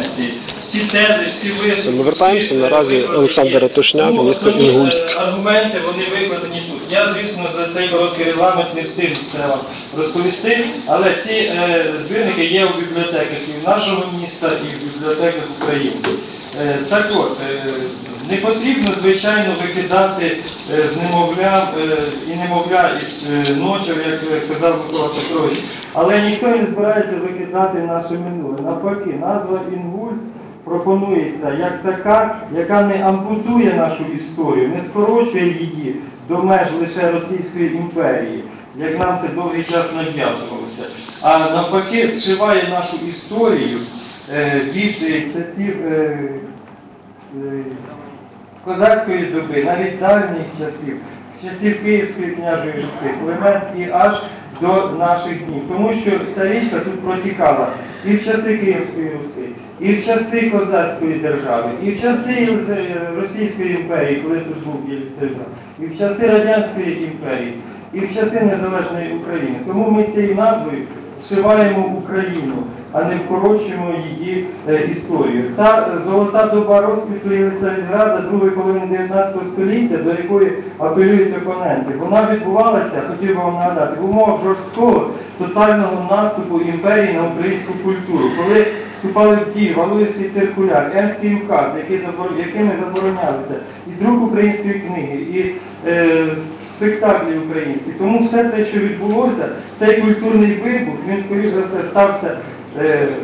конференції. Всі тези, всі висновки. Ми вертаємося. Наразі Олександр Ратушняк, місто Інгульськ. Аргументи вони викладені тут. Я, звісно, за цей короткий регламент не встиг це вам розповісти, але ці е, збірники є у бібліотеках і в нашого міста, і в бібліотеках України. Е, так от, е, не потрібно, звичайно, викидати е, з немовлям е, і немовля із е, ночів, як казав Микола Петрович. Але ніхто не збирається викидати наше минуле. Навпаки, назва Інгульськ пропонується як така, яка не ампутує нашу історію, не скорочує її до меж лише Російської імперії, як нам це довгий час нав'язувалося, а навпаки зшиває нашу історію від часів козацької доби, навіть давніх часів, часів Київської княжої Руси, Климент і аж до наших днів. Тому що ця річка тут протікала і в часи Київської Руси, і в часи козацької держави, і в часи Російської імперії, коли тут був Єлисавета, і в часи Радянської імперії, і в часи Незалежної України. Тому ми цією назвою зшиваємо Україну, а не вкорочуємо її е, історію. Та золота доба розквіту Єлисаветграда другої половини 19 століття, до якої апелюють опоненти, вона відбувалася, хотів би вам нагадати, в умовах жорсткого тотального наступу імперії на українську культуру, коли вступали в дію Валуївський циркуляр, Емський указ, якими заборонялися і друк української книги, і е, спектаклі українські. Тому все це, що відбулося, цей культурний вибух, він, скоріш за все, стався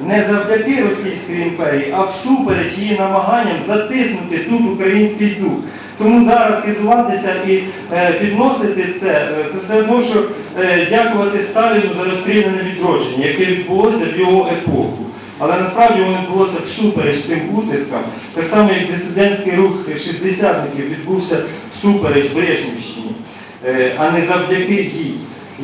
не завдяки Російській імперії, а всупереч її намаганням затиснути тут український дух. Тому зараз хизуватися і е, підносити це, е, це все одно, що е, дякувати Сталіну за розстріляне відродження, яке відбулося в його епоху. Але насправді воно відбулося всупереч тим утискам, так само як дисидентський рух шістдесятників відбувся всупереч Брежнівщині, е, а не завдяки їй.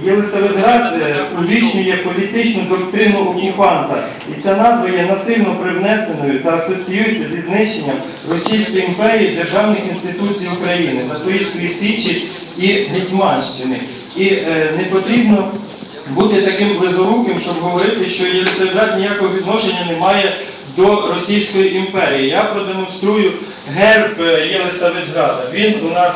Єлисаветград увічнює політичну доктрину окупанта, і ця назва є насильно привнесеною та асоціюється зі знищенням Російської імперії державних інституцій України, Запорізької Січі і Гетьманщини. І е, не потрібно бути таким близоруким, щоб говорити, що Єлисаветград ніякого відношення не має до Російської імперії. Я продемонструю герб е, Єлисаветграда. Він у нас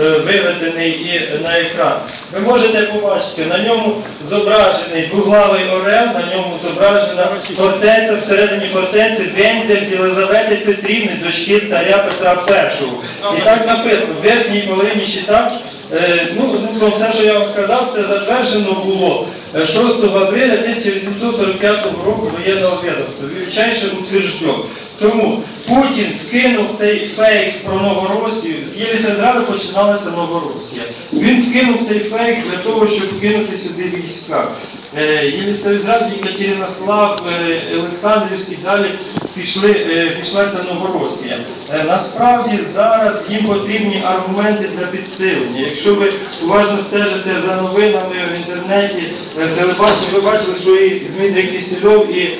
е, виведений і на екран. Ви можете побачити, на ньому зображений двуглавий орел, на ньому зображена фортеця, всередині фортеці Вензель Єлизавети Петрівни, дочки царя Петра І. І так написано, в верхній половині щита, ну, одним словом, все, що я вам сказав, це затверджено було е, 6 апреля 1845 року воєнного відомства. Величайше утвержден. Тому Путін скинув цей фейк про Новоросію. З Єлисавета починалася Новоросія. Він скинув цей фейк для того, щоб кинути сюди війська. Е, Єлисаветград, Екатеринослав, е, Олександрівський далі пішли, е, пішла ця Новоросія. Насправді зараз їм потрібні аргументи для підсилення. Якщо ви уважно стежите за новинами в інтернеті, в телебаченні, ви бачили, що і Дмитрий Кисельов, і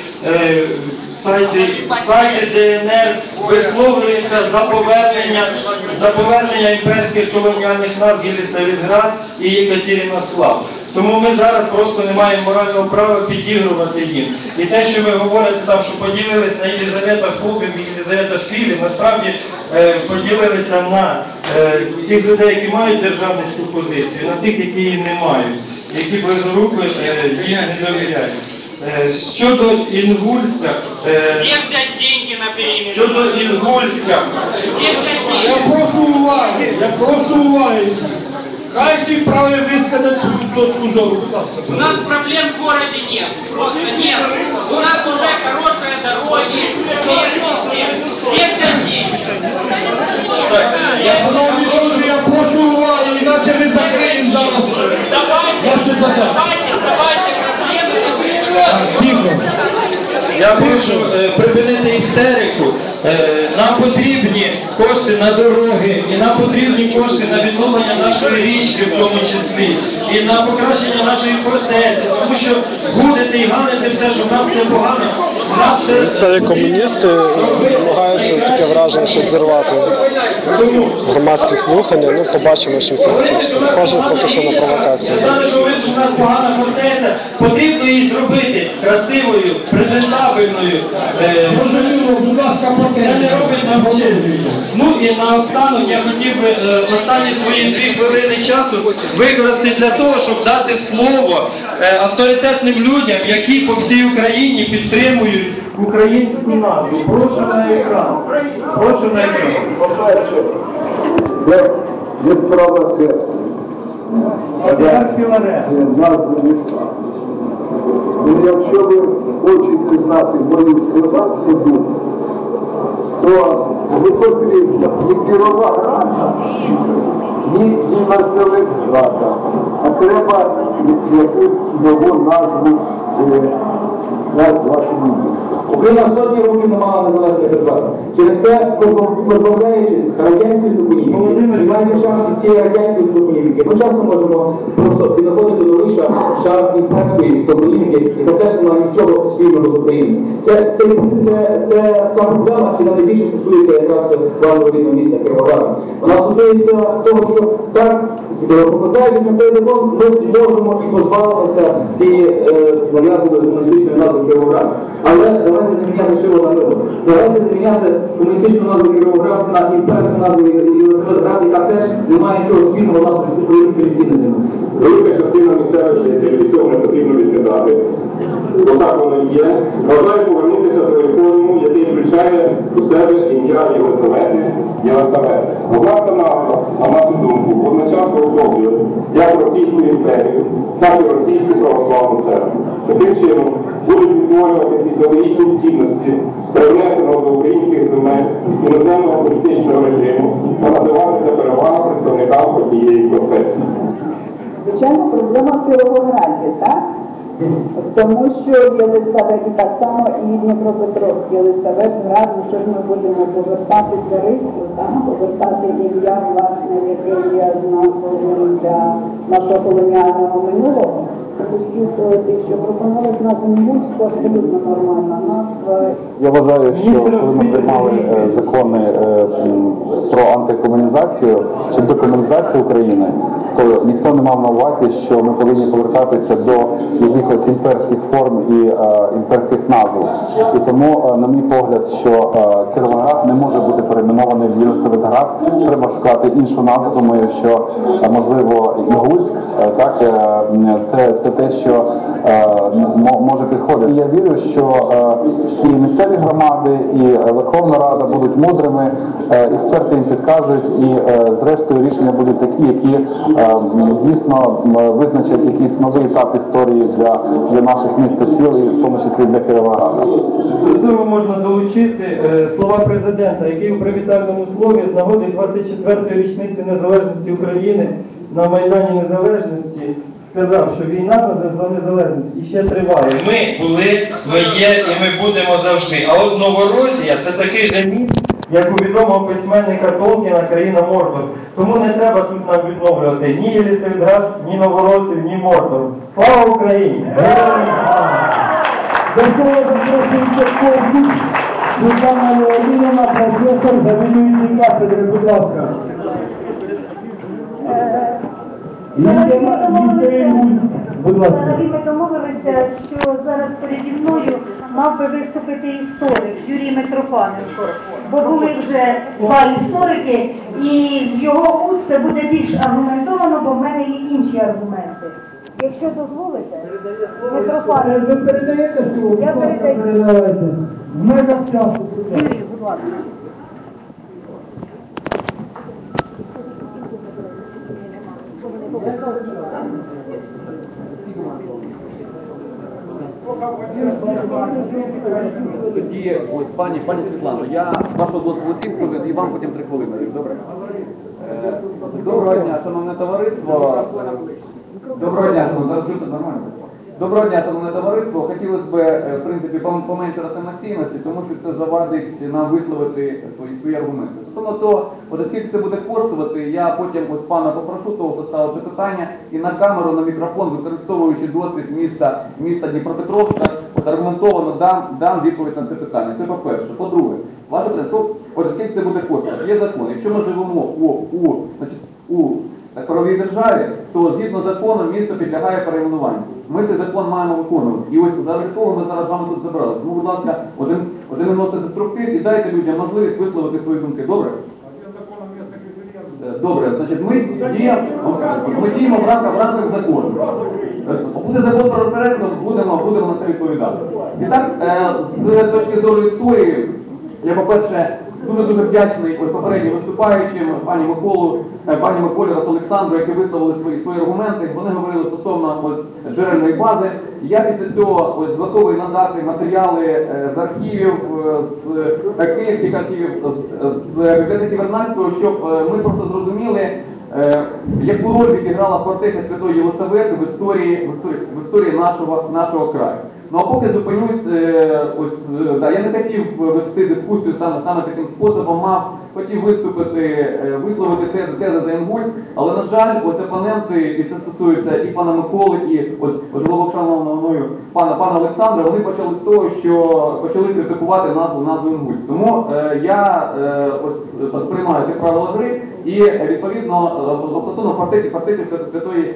сайти, сайти ДНР висловлюються за повернення, за повернення імперських колоніальних назв Єлисаветград і Екатеринослав. Тому ми зараз просто не маємо морального права підігрувати їм. І те, що ви говорите там, що поділились на Єлизавета Фобім і Єлизавета Філів, насправді е, поділилися на е, тих людей, які мають державницьку позицію, на тих, які її не мають, які безруки е, їм не довіряють. Е, Щодо Інгульська, е, Где взять деньги на щодо переименование? Інгульська, Где взять Я прошу уваги, я прошу уваги. Кожен праве висказати свою точку зору. Будь ласка. У нас проблем в городе нет. Просто нет. У нас уже хорошие дороги, свет везде. Где взять деньги? Шановні друзі, я прошу уваги, іначе ми закриємо зараз. Давайте, Ваше. Я прошу е, припинити істерику. Нам потрібні кошти на дороги, і нам потрібні кошти на відновлення нашої річки, в тому числі, і на покращення нашої фортеці, тому що гудити і ганити все, що в нас все погано. Місцеві комуністи намагаються таке враження, що зірвати громадські слухання. Ну, побачимо, чим все закінчиться. Схоже, поки що на провокацію. Сказали, що ви- що нас погана фортеця, потрібно її зробити красивою, презентабельною. е, ласка, Нам честь. Ну і наостанок я хотів би е, останні свої дві хвилини часу використати для того, щоб дати слово е, авторитетним людям, які по всій Україні підтримують українську назву. Прошу на екран. Прошу на екран. По-перше, це є справа серця. Міста. І якщо ви хочете знати мою словацьку думку, то потрібна ні пірова Кіровограда, ні, Марселеграда, а треба якусь нову назву е, назвати міста. Україна сотні років не мала незалежної держави. Через це, позбавляючись радянської допомоги, приймаючи шанс цієї радянської допомоги, ми часто можемо просто підходити до новий шар, шар імперської допомоги, яка теж не нічого спільного з Україною. Це, це, це, це, ця проблема, чи найбільше стосується якраз вашого рідного міста Кіровограда. Вона стосується того, що так, покладаючись на цей закон, ми можемо і позбавитися цієї е, нав'язливої комуністичної назви Кіровоград. Але давайте не міняти шило на мило. Давайте не міняти комуністичну назву Кіровоград на імперську назву Єлисаветград, яка теж не має нічого спільного власне з українськими цінностями. Велика частина місцевих жителів, цього не потрібно відкидати. Отак воно і є. Бажаю повернутися до реформу, який включає у себе ім'я Єлисавети, Єлисавети. Ця назва, на нашу думку, одночасно охоплює як Російську імперію, так і Російську православну церкву. Таким чином будуть відтворювати ці ідеологічні цінності, привнесеного до українських земель іноземного політичного режиму та надаватися перевага представникам однієї конфесії. Звичайно, проблема в Кіровограді, так? Тому що Єлисавет, і так само і Дніпропетровський Єлисавет, град, ну що ж ми будемо повертати царицю, так? повертати ім'я, власне, яке є знаковим для нашого колоніального минулого. З усіх е, тих, що пропонувалось назва Мінську, абсолютно нормальна назва. Я вважаю, що коли ми приймали е, закони е, про антикомунізацію чи декомунізацію України, то ніхто не мав на увазі, що ми повинні повертатися до якихось імперських форм і е, імперських назв. І тому, е, на мій погляд, що е, Кіровоград не може бути перейменований в Єлисаветград, треба шукати іншу назву. Думаю, що можливо Ігульськ, так це, це те, що може підходити. І я вірю, що і місцеві громади, і Верховна Рада будуть мудрими, експерти їм підкажуть, і зрештою рішення будуть такі, які дійсно визначать якийсь новий етап історії для, для наших міст та сіл, і в тому числі для Кіровограда. До цього можна долучити е, слова президента, який у привітальному слові з нагоди 24-ї річниці незалежності України на Майдані Незалежності сказав, що війна за- за незалежність іще триває. Ми були, ми є і ми будемо завжди. А от Новоросія це такий же міст, як у відомого письменника Толкіна країна Мордор. Тому не треба тут нам відновлювати ні Єлісаветград, ні Новоросію, ні Мордор. Слава Україні! Героям слава! Слова запрошується Ковбік, Світлана Леонідовна, професор, завідуючий кафедри, будь будь ласка. Ми домовилися, що зараз переді мною мав би виступити історик Юрій Митрофаненко, бо були вже два історики, і з його уст це буде більш аргументовано, бо в мене є інші аргументи. Якщо дозволите, Митрофаненко, Ви передаєте слово? Я передаю. передавайте. В межах часу. будь ласка. Юрій, будь ласка. Тоді ось пані, пані Світлано, я вашого дозволу 7 хвилин і вам потім 3 хвилини. Добре? Е, Доброго дня, шановне товариство. Доброго дня, шановне товариство. Доброго дня, шановне товариство. Хотілося б, е, в принципі, поменше раз емоційності, тому що це завадить нам висловити свої, свої аргументи. Стосовно того, от оскільки це буде коштувати, я потім ось пана попрошу того, хто ставив це питання, і на камеру, на мікрофон, використовуючи досвід міста, міста Дніпропетровська, от аргументовано дам, дам відповідь на це питання. Це по-перше. По-друге, ваше питання, оскільки це буде коштувати, є закон. Якщо ми живемо у, у, значить, у правовій державі, то згідно закону місто підлягає перейменуванню. Ми цей закон маємо виконувати. І ось заради того ми зараз з вами тут зібралися. Тому, будь ласка, один, один минутний деструктив і дайте людям можливість висловити свої думки. Добре? Добре, значить, ми діємо, ми діємо в рамках, в рамках закону. Е, Буде закон про референдум, будемо, будемо на це відповідати. І так, е, з точки зору історії, я, по-перше, дуже-дуже вдячний ось попереднім виступаючим, пані Миколу, е, пані Миколі, раз Олександру, які висловили свої, свої аргументи. Вони говорили стосовно ось джерельної бази. Я після цього ось готовий надати матеріали е, з архівів, е, з київських архівів, з, бібліотеки Вернадського, щоб ми просто зрозуміли, яку роль відіграла фортеця Святої Єлисавети в історії, в історії, в історії нашого, нашого краю. Ну а поки зупинюсь, е, ось е, да, я не хотів вести дискусію саме саме таким способом, мав хотів виступити, е, висловити тези, тези за Інгульс, але на жаль, ось опоненти, і це стосується і пана Миколи, і ось важливо шановного мною пана пана Олександра, вони почали з того, що почали критикувати назву назву Інгульс. Тому е, я е, ось приймаю ці правила гри і відповідно е, стосовно фортеці Свят- Святої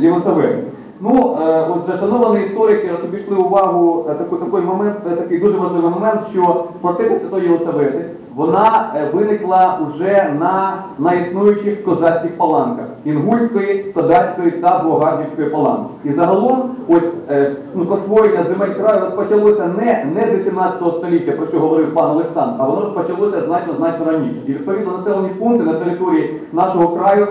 Єлисавети. Ну, е, отже, шановні історики, обійшли увагу е, таку, такий момент, е, такий дуже важливий момент, що фортеця Святої Єлисавети, вона виникла вже на, на існуючих козацьких паланках Інгульської, Козацької та Болгардівської паланки. І загалом, ось ну, освоєння земель краю розпочалося не, не з 18 століття, про що говорив пан Олександр, а воно розпочалося значно значно раніше. І відповідно населені пункти на території нашого краю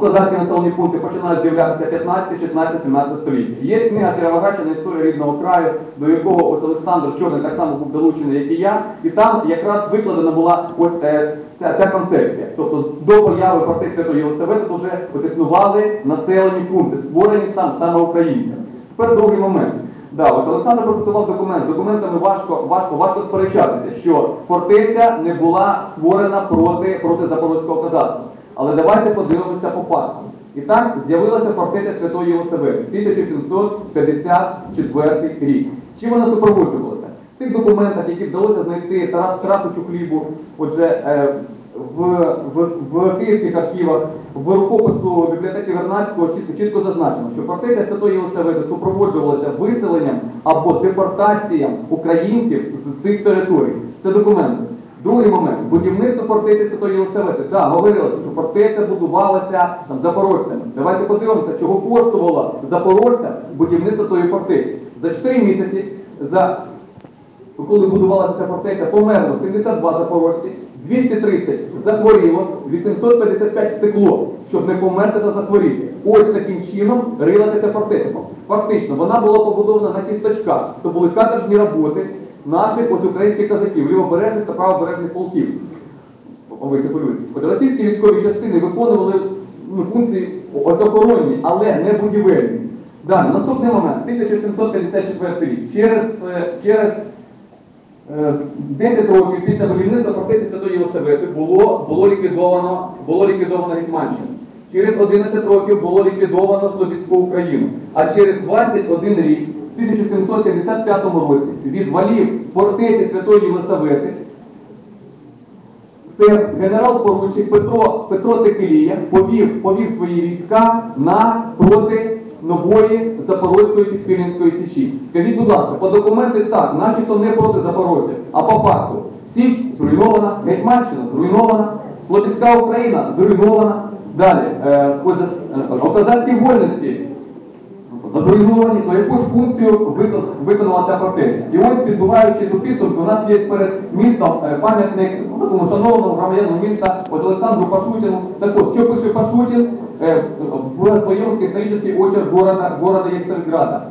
козацькі населені пункти починають з'являтися 15, 16, 17 століття. Є книга Кіровоградщина історія рідного краю, до якого ось Олександр Чорний так само був долучений, як і я, і там якраз викладена була ось е, ця, ця концепція. Тобто до появи фортеці Святої Єлисавети вже ось існували населені пункти, створені сам саме українцями. Тепер другий момент. Да, ось Олександр процитував документ. З документами важко, важко, важко сперечатися, що фортеця не була створена проти, проти запорозького козацтва. Але давайте подивимося по факту. І так з'явилася фортеця Святої Єлисавети 1754 рік. Чим вона супроводжувалася? В тих документах, які вдалося знайти Тарас Тарасу Чухлібу, отже, е, в, в, в київських архівах, в рукопису бібліотеки Вернадського чітко, чітко зазначено, що фортеця Святої Єлисавети супроводжувалася виселенням або депортаціям українців з цих територій. Це документи. Другий момент. Будівництво фортеці Святої Єлисавети. Так, говорилося, що фортеця будувалася там, запорожцями. Давайте подивимося, чого коштувало запорожцям будівництво тої фортеці. За 4 місяці, за коли будувалася ця фортеця, померло 72 запорожці, 230 захворіло, 855 втекло, щоб не померти та захворіти. Ось таким чином рилася ця фортеця. Фактично, вона була побудована на кісточках. То були каторжні роботи наших от українських казаків, лівобережних та правобережних полків. Російські військові частини виконували ну, функції охоронні, але не будівельні. Далі, наступний момент, 1754 рік. Через, е, через е, 10 років після будівництва фортеці Святої Єлисавети було, було ліквідовано, було ліквідовано Гетьманщину. Через 11 років було ліквідовано Слобідську Україну. А через 21 рік, в 1775 році, від валів фортеці Святої Єлисавети це генерал-поручик Петро, Петро Текелія повів, повів свої війська на проти нової Запорозької підпільницької січі. Скажіть, будь ласка, по документи так, наші то не проти Запорожця, а по факту. Січ зруйнована, Гетьманщина зруйнована, Слобідська Україна зруйнована. Далі, е, отже, е, козацькі вольності зруйновані, то яку ж функцію викон- виконала ця фортеця. І ось, підбуваючи до підсумку, у нас є перед містом е, пам'ятник ну, такому шановному громадянину міста, от Олександру Пашутіну. Так от, що пише Пашутін е, в своем исторический очерк города, города Екатеринбурга.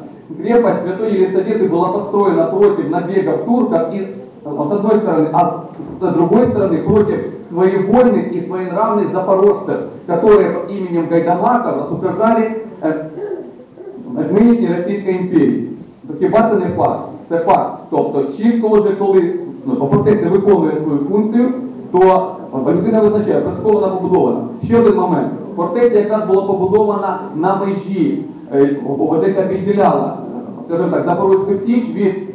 Крепость Святой Елисаветы была построена против набегов турков и э, с одной стороны, а с другой стороны против своевольных и своенравных запорожцев, которые под именем Гайдамаков осуждали э, нинішньої Російської імперії. То хіба це не факт? Це факт. Тобто, чітко вже коли ну, фортеця виконує свою функцію, то е, людина визначає, протокол вона побудована. Ще один момент. Фортеця якраз була побудована на межі, е, яка відділяла, скажімо так, Запорозьку Січ від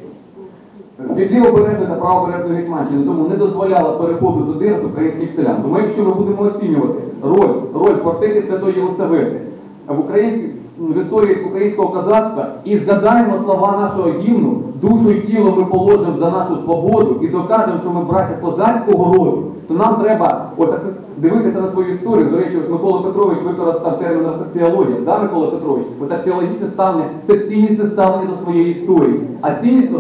від лівобережної та правобережної Гетьманщини, тому не дозволяла переходу туди з українських селян. Тому якщо ми будемо оцінювати роль, роль фортеці Святої Єлисавети в українській в історії українського козацтва і згадаємо слова нашого гімну, душу і тіло ми положимо за нашу свободу і докажемо, що ми браття козацького роду, то нам треба ось дивитися на свою історію. До речі, ось Микола Петрович використав термін соціологія. Да, Микола Петрович? Ось соціологічне ставлення це ціннісне ставлення до своєї історії. А цінність,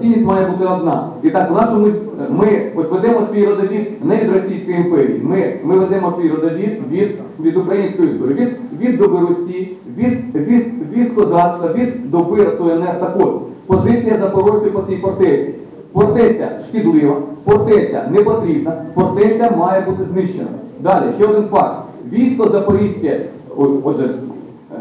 цінність має бути одна. І так, в нашому ми ось ведемо свій родовід не від Російської імперії. Ми, ми ведемо свій родовід від, від української історії, від, від доби Русі, від, від, від козацтва, від доби СУНР. Так от, позиція запорожців по цій фортеці. Фортеця шкідлива, фортеця не потрібна, фортеця має бути знищена. Далі, ще один факт. Військо Запорізьке, отже, е,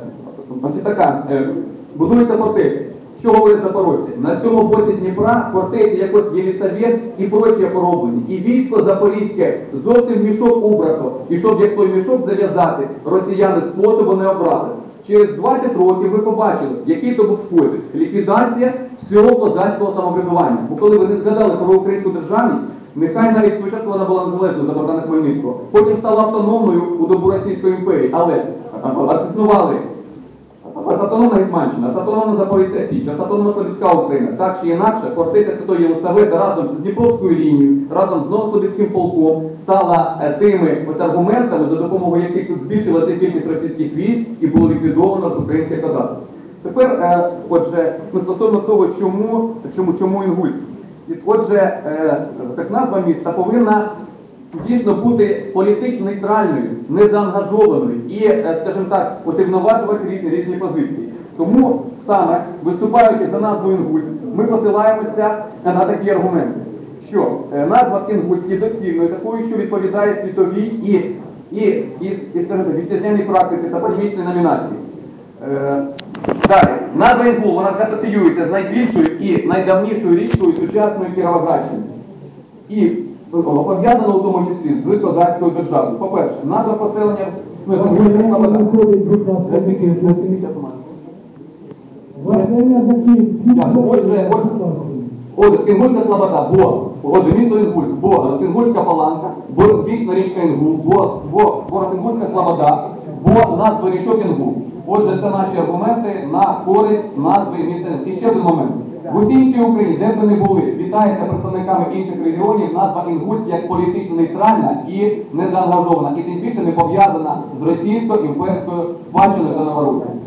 значить така, е, будується фортеця. Що говорять запорожці? На цьому боці Дніпра фортеці якось Єлісавет і прочі пороблені. І військо Запорізьке зовсім мішок убрато. І щоб як той мішок зав'язати, росіяни способу не обрати. Через 20 років ми побачили, який то був спосіб. Ліквідація всього козацького самоврядування. Бо коли ви не згадали про українську державність, нехай навіть спочатку вона була незалежною за Богдана Хмельницького, потім стала автономною у добу Російської імперії, але існували автономна Гетьманщина, автономна Запорізька Січ, автономна Слобідська Україна. Так чи інакше, фортеця Святої Єлисавети разом з Дніпровською лінією, разом з Новослобідським полком стала е, тими ось аргументами, за допомогою яких тут збільшилася кількість російських військ і було ліквідовано українське козацтво. Тепер, е, отже, ну, стосовно того, чому, чому, чому Інгульськ. І, Отже, е, так назва міста повинна дійсно бути політично нейтральною, незаангажованою і, е, скажімо так, утивноважувати різні різні позиції. Тому саме виступаючи за назвою Інгульськ, ми посилаємося на такі аргументи, що е, назва Інгульськ є доцільною, такою, що відповідає світовій і, і, і, і скажімо, вітчизняній практиці та політичній номінації. Е, Далі, назва Інгул, вона асоціюється з найбільшою і найдавнішою річкою сучасної Кіровоградщини. І ну, пов'язано в тому числі з козацькою державою. По-перше, назва поселення. Отже, от- Отже, Інгульська Слобода, бо, отже, місто Інгульськ, бо Роцингульська Паланка, бо бічна річка Інгул, бо, бо, бо Роцингульська Слобода, бо назва річок Інгул. Отже, це наші аргументи на користь назви міста. І ще один момент. В усій іншій Україні, де б ви не були, вітається представниками інших регіонів, назва Інгульськ як політично нейтральна і незаангажована, і тим більше не пов'язана з російською імперською спадщиною та новоросійською.